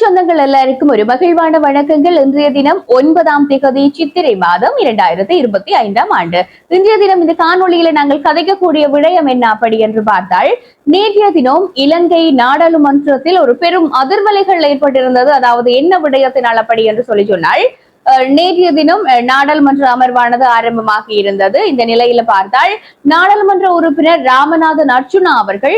சொந்தங்கள் எல்லாருக்கும் ஒரு மகிழ்வான வணக்கங்கள். இன்றைய தினம் ஒன்பதாம் திகதி சித்திரை மாதம் இரண்டாயிரத்தி இருபத்தி ஐந்தாம் ஆண்டு. இன்றைய தினம் இந்த காணொலியில நாங்கள் கதைக்கக்கூடிய விடயம் என்ன அப்படி என்று பார்த்தால் நேற்றைய தினம் இலங்கை நாடாளுமன்றத்தில் ஒரு பெரும் அதிர்வலைகள் ஏற்பட்டிருந்தது. அதாவது என்ன விடயத்தினால் அப்படி என்று சொல்லி சொன்னால் நேற்றைய தினம் நாடாளுமன்ற அமர்வானது ஆரம்பமாக இருந்தது. இந்த நிலையில பார்த்தால் நாடாளுமன்ற உறுப்பினர் ராமநாதன் அர்ச்சுனா அவர்கள்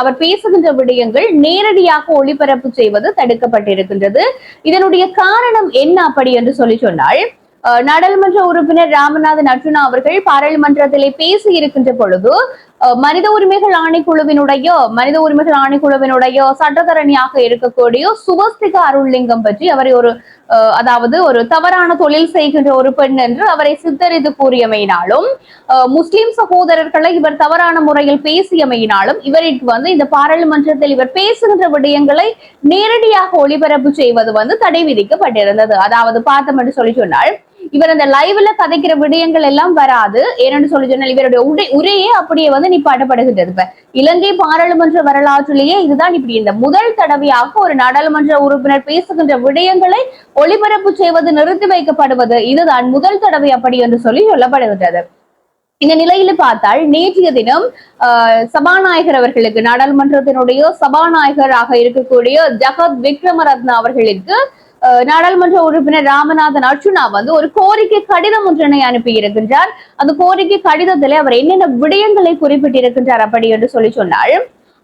அவர் பேசுகின்ற விடயங்கள் நேரடியாக ஒளிபரப்பு செய்வது தடுக்கப்பட்டிருக்கின்றது. இதனுடைய காரணம் என்ன அப்படி என்று சொல்லி சொன்னால் நாடாளுமன்ற உறுப்பினர் ராமநாதன் அர்ஜுனா அவர்கள் பாராளுமன்றத்திலே பேசி இருக்கின்ற பொழுது மனித உரிமைகள் ஆணைக்குழுவினுடைய மனித உரிமைகள் ஆணைக்குழுவினுடைய சட்டத்தரணியாக இருக்கக்கூடிய சுவஸ்திகா அருள்லிங்கம் பற்றி அவரை ஒரு அதாவது ஒரு தவறான தொழில் செய்கின்ற ஒரு பெண் என்று அவரை சித்தரித்து கூறியமையினாலும் முஸ்லிம் சகோதரர்களை இவர் தவறான முறையில் பேசியமையினாலும் இவருக்கு வந்து இந்த பாராளுமன்றத்தில் இவர் பேசுகின்ற விடயங்களை நேரடியாக ஒளிபரப்பு செய்வது வந்து தடை விதிக்கப்பட்டிருந்தது. அதாவது பார்த்தோம் என்று சொல்லி சொன்னால் இவர் அந்த லைவ்ல கதைக்கிற விடயங்கள் எல்லாம் வராது. ஏன்னு சொல்லி சொன்னால் இவருடைய உடை உரையே அப்படியே வந்து நிப்பாட்டப்படுகின்றது. இப்ப இலங்கை பாராளுமன்ற வரலாற்றிலேயே இதுதான் இப்படி. இந்த முதல் தடவையாக ஒரு நாடாளுமன்ற உறுப்பினர் பேசுகின்ற விடயங்களை ஒளிபரப்பு செய்வது நிறுத்தி வைக்கப்படுவது இதுதான் முதல் தடவை அப்படி என்று சொல்லி சொல்லப்படுகின்றது. இந்த நிலையில பார்த்தால் நேற்றைய தினம் ஆஹ், சபாநாயகர் அவர்களுக்கு நாடாளுமன்றத்தினுடைய சபாநாயகராக இருக்கக்கூடிய ஜகத் விக்ரமரத்ன அவர்களுக்கு நாடாளுமன்ற உறுப்பினர் ராமநாதன் அர்ஜுனா வந்து ஒரு கோரிக்கை கடிதம் ஒன்றினை அனுப்பி இருக்கின்றார். அந்த கோரிக்கை கடிதத்திலே அவர் என்னென்ன விடயங்களை குறிப்பிட்டிருக்கின்றார் அப்படி என்று சொல்லி சொன்னால்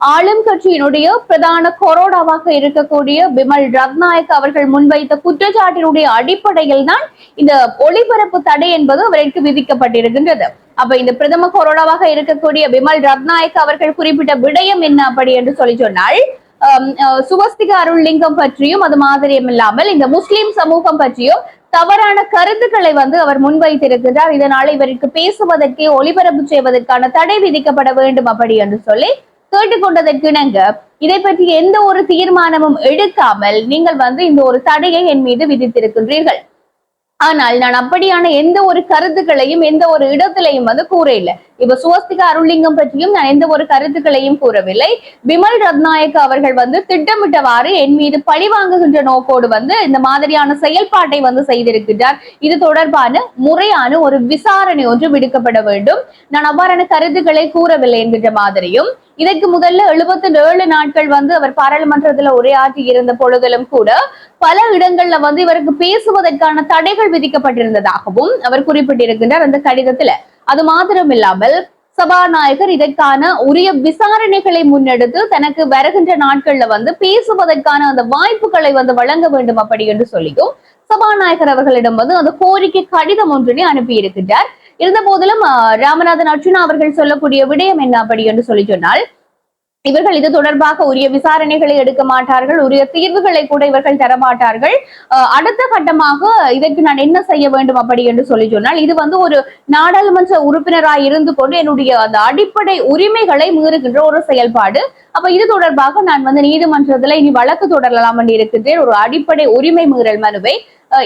ஆளும் கட்சியினுடைய பிரதான கொரோடாவாக இருக்கக்கூடிய பிமல் ரத்நாயக் அவர்கள் முன்வைத்த குற்றச்சாட்டினுடைய அடிப்படையில் தான் இந்த ஒளிபரப்பு தடை என்பது அவருக்கு விதிக்கப்பட்டிருக்கின்றது. அப்ப இந்த பிரதம கொரோடாவாக இருக்கக்கூடிய பிமல் ரத்நாயக் அவர்கள் குறிப்பிட்ட விடயம் என்ன அப்படி என்று சொல்லி சொன்னால் Um, uh, சுவஸ்திக அருள்லிங்கம் பற்றியும் அது மாதிரியும் இல்லாமல் இந்த முஸ்லிம் சமூகம் பற்றியும் தவறான கருத்துக்களை வந்து அவர் முன்வைத்திருக்கிறார். இதனால இவருக்கு பேசுவதற்கே ஒளிபரப்பு செய்வதற்கான தடை விதிக்கப்பட வேண்டும் அப்படி என்று சொல்லி கேட்டுக்கொண்டதற்கிணங்க இதை பற்றி எந்த ஒரு தீர்மானமும் எடுக்காமல் நீங்கள் வந்து இந்த ஒரு தடையை என் மீது விதித்திருக்கின்றீர்கள். ஆனால் நான் அப்படியான எந்த ஒரு கருத்துக்களையும் எந்த ஒரு இடத்திலையும் வந்து கூற இல்லை. இப்ப சுவஸ்திகா அருள்லிங்கம் பற்றியும் நான் எந்த ஒரு கருத்துக்களையும் கூறவில்லை. பிமல் ரத்நாயக் அவர்கள் வந்து திட்டமிட்டவாறு என் மீது பழி வாங்குகின்ற நோக்கோடு வந்து இந்த மாதிரியான செயல்பாட்டை வந்து செய்திருக்கின்றார். இது தொடர்பான முறையான ஒரு விசாரணை ஒன்று விடுக்கப்பட வேண்டும். நான் அவ்வாறான கருத்துக்களை கூறவில்லை என்கின்ற மாதிரியும் இதற்கு முதல்ல எழுபத்தி ஏழு நாட்கள் வந்து அவர் பாராளுமன்றத்துல உரையாற்றி இருந்த பொழுதிலும் கூட பல இடங்கள்ல வந்து இவருக்கு பேசுவதற்கான தடைகள் விதிக்கப்பட்டிருந்ததாகவும் அவர் குறிப்பிட்டிருக்கின்றார். அந்த கடிதத்துல அது மாத்திரம் இல்லாமல் சபாநாயகர் இதற்கான உரிய விசாரணைகளை முன்னெடுத்து தனக்கு வருகின்ற நாட்கள்ல வந்து பேசுவதற்கான அந்த வாய்ப்புகளை வந்து வழங்க வேண்டும் அப்படி என்று சொல்லியும் சபாநாயகர் அவர்களிடம் வந்து அந்த கோரிக்கை கடிதம் ஒன்றினை அனுப்பி இருக்கின்றார் இருந்த போதிலும் ராமநாதன் அர்ஜுனா அவர்கள் சொல்லக்கூடிய விடயம் என்ன அப்படி என்று சொல்லி சொன்னால் இவர்கள் இது தொடர்பாக உரிய விசாரணைகளை எடுக்க மாட்டார்கள் உரிய தீர்வுகளை கூட இவர்கள் தரமாட்டார்கள் அடுத்த கட்டமாக இதற்கு நான் என்ன செய்ய வேண்டும் அப்படி என்று சொல்லி சொன்னால் இது வந்து ஒரு நாடாளுமன்ற உறுப்பினராய் இருந்து கொண்டு என்னுடைய அந்த அடிப்படை உரிமைகளை மீறுகின்ற ஒரு செயல்பாடு. அப்ப இது தொடர்பாக நான் வந்து நீதிமன்றத்துல இனி வழக்கு தொடரலாம் என்று இருக்கின்றேன். ஒரு அடிப்படை உரிமை மீறல் மனுவை.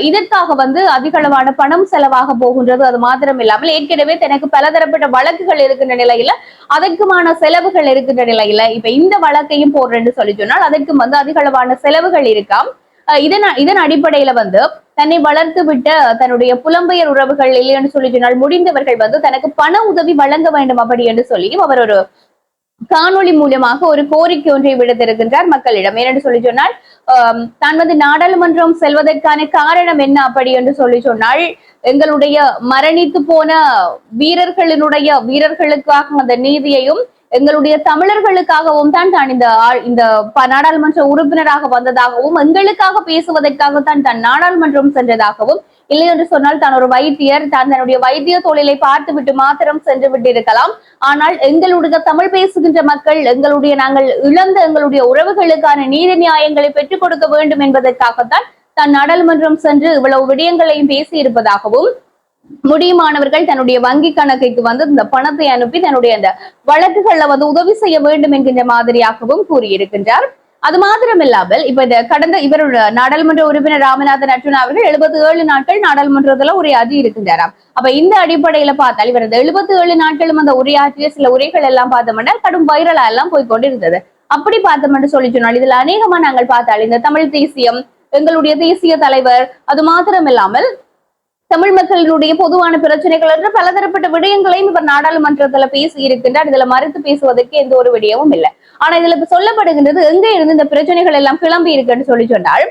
இதற்காக வந்து அதிக அளவான பணம் செலவாக போகின்றது அது மாத்திரம் இல்லாமல் ஏற்கனவே தனக்கு பலதரப்பட்ட வழக்குகள் இருக்கின்ற நிலையில அதற்குமான செலவுகள் இருக்கின்ற நிலையில இப்ப இந்த வழக்கையும் போடுறேன்னு சொல்லி சொன்னால் அதற்கும் வந்து அதிக அளவான செலவுகள் இருக்காம். இதன் இதன் அடிப்படையில வந்து தன்னை வளர்த்து விட்ட தன்னுடைய புலம்பெயர் உறவுகள் இல்லைன்னு சொல்லி சொன்னால் முடிந்தவர்கள் வந்து தனக்கு பண உதவி வழங்க வேண்டும் அப்படி என்று சொல்லியும் அவர் ஒரு காணொளி மூலியமாக ஒரு கோரிக்கை ஒன்றை விடுத்திருக்கின்றார் மக்களிடம். ஏனென்று சொல்லி சொன்னால் தான் வந்து நாடாளுமன்றம் செல்வதற்கான காரணம் என்ன அப்படி என்று சொல்லி சொன்னால் எங்களுடைய மரணித்து போன வீரர்களினுடைய வீரர்களுக்காக அந்த நீதியையும் எங்களுடைய தமிழர்களுக்காகவும் தான் தான் இந்த இந்த நாடாளுமன்ற உறுப்பினராக வந்ததாகவும் எங்களுக்காக பேசுவதற்காக தான் தான் நாடாளுமன்றம் சென்றதாகவும் இல்லை என்று சொன்னால் தான் ஒரு வைத்தியர் தான் தன்னுடைய வைத்திய தொழிலை பார்த்து விட்டு மாத்திரம் சென்று விட்டிருக்கலாம். ஆனால் எங்களுடைய தமிழ் பேசுகின்ற மக்கள் எங்களுடைய நாங்கள் இழந்த எங்களுடைய உறவுகளுக்கான நீதி நியாயங்களை பெற்றுக் கொடுக்க வேண்டும் என்பதற்காகத்தான் தான் நாடாளுமன்றம் சென்று இவ்வளவு விடயங்களையும் பேசி இருப்பதாகவும் முடியுமானவர்கள் தன்னுடைய வங்கி கணக்குக்கு வந்து இந்த பணத்தை அனுப்பி தன்னுடைய அந்த வழக்குகள்ல வந்து உதவி செய்ய வேண்டும் என்கின்ற மாதிரியாகவும் கூறியிருக்கின்றார். அது மாத்திரம் இல்லாமல் இப்ப இந்த கடந்த இவரோட நாடாளுமன்ற உறுப்பினர் ராமநாதன் அர்ஜுனா அவர்கள் எழுபத்தி ஏழு நாட்கள் நாடாளுமன்றத்துல உரையாற்றி இருக்கின்றாராம். அப்ப இந்த அடிப்படையில பார்த்தால் இவர் எழுபத்தி ஏழு நாட்களும் அந்த உரையாற்றிய சில உரைகள் எல்லாம் பார்த்தோம்னா கடும் வைரலா எல்லாம் போய் கொண்டிருந்தது. அப்படி பார்த்தோம்னு சொல்லி சொன்னால் இதுல அநேகமா நாங்கள் பார்த்தால் இந்த தமிழ் தேசியம் எங்களுடைய தேசிய தலைவர் அது மாத்திரமில்லாமல் தமிழ் மக்களினுடைய பொதுவான பிரச்சனைகள் என்று பலதரப்பட்ட விடயங்களையும் இவர் நாடாளுமன்றத்துல பேசி இருக்கின்றார் இதுல மறுத்து பேசுவதற்கு எந்த ஒரு விடயமும் இல்லை. ஆனா இதுல சொல்லப்படுகின்றது எங்க இருந்து இந்த பிரச்சனைகள் எல்லாம் கிளம்பி இருக்குன்னு சொல்லி சொன்னால்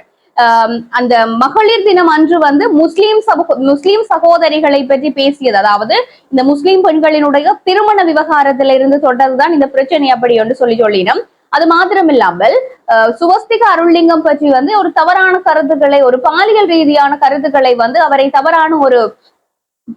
அந்த மகளிர் தினம் அன்று வந்து முஸ்லீம் சகோ முஸ்லீம் சகோதரிகளை பற்றி பேசியது. அதாவது இந்த முஸ்லீம் பெண்களினுடைய திருமண விவகாரத்திலிருந்து தொடர்ந்துதான் இந்த பிரச்சனை அப்படி என்று சொல்லி சொல்லினோம். அது மாத்திரமில்லாமல் இல்லாமல் சுவஸ்திக அருள்லிங்கம் பற்றி வந்து ஒரு தவறான கருத்துக்களை ஒரு பாலியல் ரீதியான கருத்துக்களை வந்து அவரை தவறான ஒரு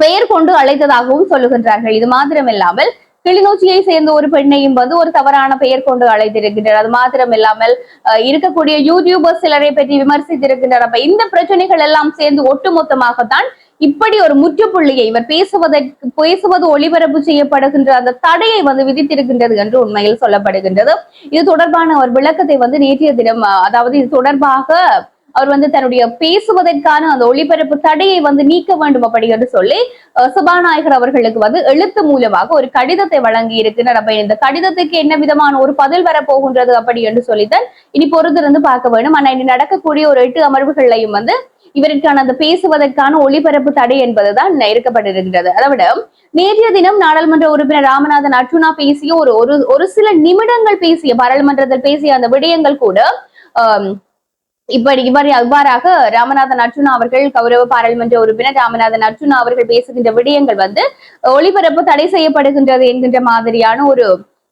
பெயர் கொண்டு அழைத்ததாகவும் சொல்லுகின்றார்கள். இது மாத்திரமில்லாமல் கிளிநொச்சியை சேர்ந்த ஒரு பெண்ணையும் வந்து ஒரு தவறான பெயர் கொண்டு அழைத்திருக்கின்றனர். அது மாத்திரமில்லாமல் அஹ், இருக்கக்கூடிய யூடியூபர் சிலரை பற்றி விமர்சித்திருக்கின்றனர். அப்ப இந்த பிரச்சனைகள் எல்லாம் சேர்ந்து ஒட்டுமொத்தமாகத்தான் இப்படி ஒரு முற்றுப்புள்ளியை இவர் பேசுவதற்கு பேசுவது ஒளிபரப்பு செய்யப்படுகின்ற அந்த தடையை வந்து விதித்திருக்கின்றது என்று உண்மையில் சொல்லப்படுகின்றது. இது தொடர்பான ஒரு விளக்கத்தை வந்து நேற்றைய தினம் அதாவது இது தொடர்பாக அவர் வந்து தன்னுடைய பேசுவதற்கான அந்த ஒளிபரப்பு தடையை வந்து நீக்க வேண்டும் அப்படி என்று சொல்லி சபாநாயகர் அவர்களுக்கு வந்து எழுத்து மூலமாக ஒரு கடிதத்தை வழங்கி இருக்கிறார் அப்ப இந்த கடிதத்துக்கு என்ன விதமான ஒரு பதில் வரப்போகின்றது அப்படி என்று சொல்லித்தான் இனி பொறுத்திருந்து பார்க்க வேண்டும். ஆனா இனி நடக்கக்கூடிய ஒரு எட்டு அமர்வுகளையும் வந்து இவருக்கான அந்த பேசுவதற்கான ஒளிபரப்பு தடை என்பதுதான் இருக்கப்பட்டிருக்கிறது அதாவது விட நேற்றைய தினம் நாடாளுமன்ற உறுப்பினர் ராமநாதன் அர்ஜுனா பேசிய ஒரு ஒரு ஒரு சில நிமிடங்கள் பேசிய பாராளுமன்றத்தில் பேசிய அந்த விடயங்கள் கூட இப்படி இவர் அவ்வாறாக ராமநாதன் அர்ஜுனா அவர்கள் கௌரவ பாராளுமன்ற உறுப்பினர் ராமநாதன் அர்ஜுனா அவர்கள் பேசுகின்ற விடயங்கள் வந்து ஒளிபரப்பு தடை செய்யப்படுகின்றது என்கின்ற மாதிரியான ஒரு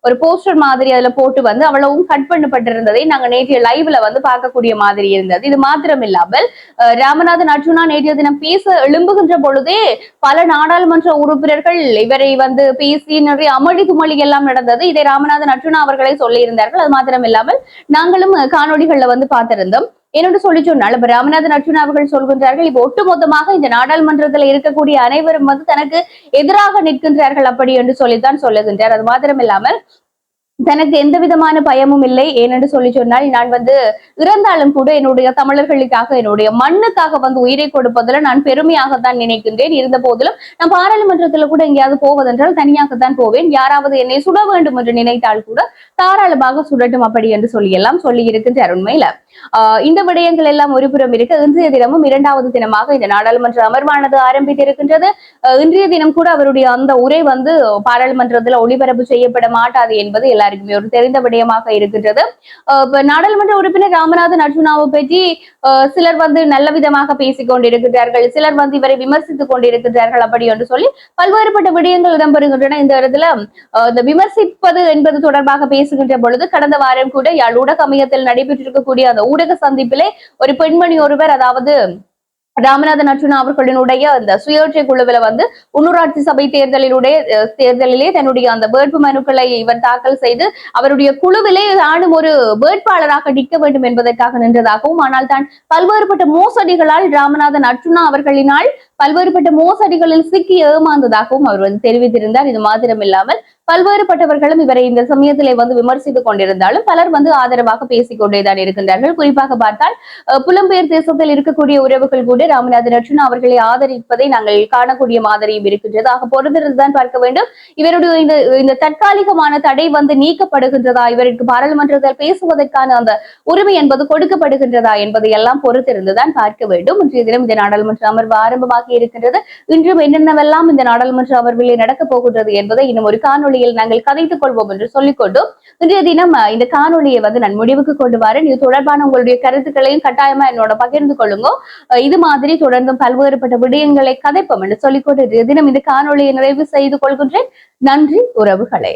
ஒரு போஸ்டர் மாதிரி அதுல போட்டு வந்து அவ்வளவும் கட் பண்ணப்பட்டிருந்ததை நாங்க நேற்றைய லைவ்ல வந்து பார்க்கக்கூடிய மாதிரி இருந்தது. இது மாத்திரம் இல்லாமல் ராமநாதன் அர்ஜுனா நேற்றைய தினம் பேச எழும்புகின்ற பொழுதே பல நாடாளுமன்ற உறுப்பினர்கள் இவரை வந்து பேசி நிறைய அமளி துமளி எல்லாம் நடந்தது. இதை ராமநாதன் அர்ஜுனா அவர்களே சொல்லியிருந்தார்கள். அது மாத்திரம் இல்லாமல் நாங்களும் காணொலிகள்ல காணொளிகள்ல வந்து பார்த்திருந்தோம். என்னோட சொல்லி சொன்னால் இப்ப ராமநாதன் அர்ஜுன் அவர்கள் சொல்கின்றார்கள் இப்ப ஒட்டுமொத்தமாக இந்த நாடாளுமன்றத்துல இருக்கக்கூடிய அனைவரும் வந்து தனக்கு எதிராக நிற்கின்றார்கள் அப்படி என்று சொல்லித்தான் சொல்லுகின்றார். அது மாத்திரம் இல்லாமல் தனக்கு எந்த விதமான பயமும் இல்லை. ஏனென்று சொல்லி சொன்னால் நான் வந்து இறந்தாலும் கூட என்னுடைய தமிழர்களுக்காக என்னுடைய மண்ணுக்காக வந்து உயிரை கொடுப்பதில் நான் பெருமையாகத்தான் நினைக்கின்றேன். இருந்த போதிலும் நான் பாராளுமன்றத்தில் கூட எங்கேயாவது போவதென்றால் தனியாகத்தான் போவேன். யாராவது என்னை சுட வேண்டும் என்று நினைத்தால் கூட தாராளமாக சுடட்டும் அப்படி என்று சொல்லி எல்லாம் சொல்லி இருக்கின்றார் உண்மையில ஆஹ் இந்த விடயங்கள் எல்லாம் ஒருபுறம் இருக்க. இன்றைய தினமும் இரண்டாவது தினமாக இந்த நாடாளுமன்ற அமர்வானது ஆரம்பித்திருக்கின்றது. இன்றைய தினம் கூட அவருடைய அந்த உரை வந்து பாராளுமன்றத்தில் ஒளிபரப்பு செய்யப்பட மாட்டாது என்பது எல்லாருக்குமே ஒரு தெரிந்த விடயமாக இருக்கின்றது. இப்ப நாடாளுமன்ற உறுப்பினர் ராமநாதன் அர்ஜுனாவை பற்றி ஆஹ் சிலர் வந்து நல்ல விதமாக பேசிக் கொண்டிருக்கிறார்கள் சிலர் வந்து இவரை விமர்சித்துக் கொண்டிருக்கிறார்கள் அப்படி என்று சொல்லி பல்வேறுபட்ட விடயங்கள் இடம்பெறுகின்றன. இந்த இடத்துல ஆஹ் இந்த விமர்சிப்பது என்பது தொடர்பாக பேசுகின்ற பொழுது கடந்த வாரம் கூட யாழ் ஊடக அமையத்தில் நடைபெற்றிருக்கக்கூடிய அந்த ஊடக சந்திப்பிலே ஒரு பெண்மணி ஒருவர் அதாவது ராமநாதன் அர்ஜுனா அவர்களினுடைய அந்த சுயேட்சை குழுவில வந்து உள்ளூராட்சி சபை தேர்தலினுடைய தேர்தலிலே தன்னுடைய அந்த வேட்பு மனுக்களை இவர் தாக்கல் செய்து அவருடைய குழுவிலே தானும் ஒரு வேட்பாளராக நிற்க வேண்டும் என்பதற்காக நின்றதாகவும் ஆனால் தான் பல்வேறுபட்ட மோசடிகளால் ராமநாதன் அர்ஜுனா அவர்களினால் பல்வேறுபட்ட மோசடிகளில் சிக்கி ஏமாந்ததாகவும் அவர் வந்து தெரிவித்திருந்தார். இது மாத்திரம் இல்லாமல் பல்வேறுபட்டவர்களும் இவரை இந்த சமயத்திலே வந்து விமர்சித்துக் கொண்டிருந்தாலும் பலர் வந்து ஆதரவாக பேசிக் கொண்டேதான் இருக்கின்றார்கள். குறிப்பாக பார்த்தால் புலம்பெயர் தேசத்தில் இருக்கக்கூடிய உறவுகள் கூட ராமநாதன் அர்ஜுனா அவர்களை ஆதரிப்பதை நாங்கள் காணக்கூடிய மாதிரியும் இருக்கின்றது. ஆக பொறுத்திருந்துதான் பார்க்க வேண்டும். இவருடைய இந்த இந்த தற்காலிகமான தடை வந்து நீக்கப்படுகின்றதா இவருக்கு பாராளுமன்றத்தில் பேசுவதற்கான அந்த உரிமை என்பது கொடுக்கப்படுகின்றதா என்பதை எல்லாம் பொறுத்திருந்துதான் பார்க்க வேண்டும். இன்றைய தினம் இந்த நாடாளுமன்ற அமர்வு ஆரம்பமாகி இருக்கின்றது. இன்றும் என்னென்னவெல்லாம் இந்த நாடாளுமன்ற அமர்விலே நடக்கப் போகின்றது என்பதை இன்னும் ஒரு காணொளியில் நாங்கள் கதைத்துக் கொள்வோம் என்று சொல்லிக்கொண்டு இன்றைய தினம் இந்த காணொலியை வந்து நான் முடிவுக்கு கொண்டு வரேன். இது தொடர்பான உங்களுடைய கருத்துக்களையும் கட்டாயமா என்னோட பகிர்ந்து கொள்ளுங்க. இது மாதிரி தொடர்ந்தும் பல்வேறுபட்ட விடயங்களை கதைப்போம் என்று சொல்லிக்கொண்டு இன்றைய தினம் இந்த காணொலியை நிறைவு செய்து கொள்கின்றேன். நன்றி உறவுகளே.